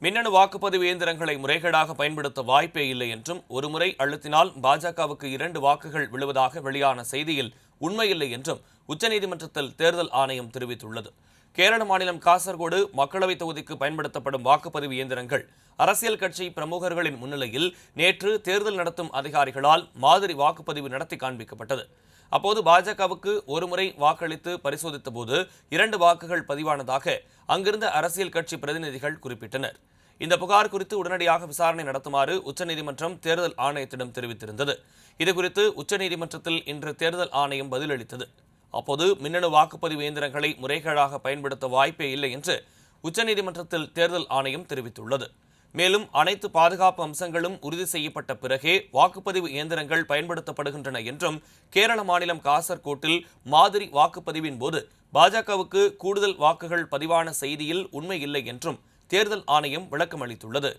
மின்னணு வாக்குப்பதிவு இயந்திரங்களை முறைகேடாக பயன்படுத்த வாய்ப்பே இல்லை என்றும் ஒருமுறை அழுத்தினால் பாஜகவுக்கு இரண்டு வாக்குகள் விழுவதாக வெளியான செய்தியில் உண்மையில்லை என்றும் உச்சநீதிமன்றத்தில் தேர்தல் ஆணையம் தெரிவித்துள்ளது. கேரள மாநிலம் காசர்கோடு மக்களவைத் தொகுதிக்கு பயன்படுத்தப்படும் வாக்குப்பதிவு இயந்திரங்கள் அரசியல் கட்சி பிரமுகர்களின் முன்னிலையில் நேற்று தேர்தல் நடத்தும் அதிகாரிகளால் மாதிரி வாக்குப்பதிவு நடத்தி காண்பிக்கப்பட்டது. அப்போது பாஜகவுக்கு ஒருமுறை வாக்களித்து பரிசோதித்த போது இரண்டு வாக்குகள் பதிவானதாக அங்கிருந்த அரசியல் கட்சி பிரதிநிதிகள் குறிப்பிட்டனர். இந்த புகார் குறித்து உடனடியாக விசாரணை நடத்துமாறு உச்சநீதிமன்றம் தேர்தல் ஆணையத்திடம் தெரிவித்திருந்தது. இதுகுறித்து உச்சநீதிமன்றத்தில் இன்று தேர்தல் ஆணையம் பதிலளித்தது. அப்போது மின்னணு வாக்குப்பதிவு இயந்திரங்களை முறைகேடாக பயன்படுத்த வாய்ப்பே இல்லை என்று உச்சநீதிமன்றத்தில் தேர்தல் ஆணையம் தெரிவித்துள்ளது. மேலும் அனைத்து பாதுகாப்பு அம்சங்களும் உறுதி செய்யப்பட்ட பிறகே வாக்குப்பதிவு இயந்திரங்கள் பயன்படுத்தப்படுகின்றன என்றும் கேரள மாநிலம் காசர்கோட்டில் மாதிரி வாக்குப்பதிவின் போது பாஜகவுக்கு கூடுதல் வாக்குகள் பதிவான செய்தியில் உண்மை இல்லை என்றும் தேர்தல் ஆணையம் விளக்கம் அளித்துள்ளது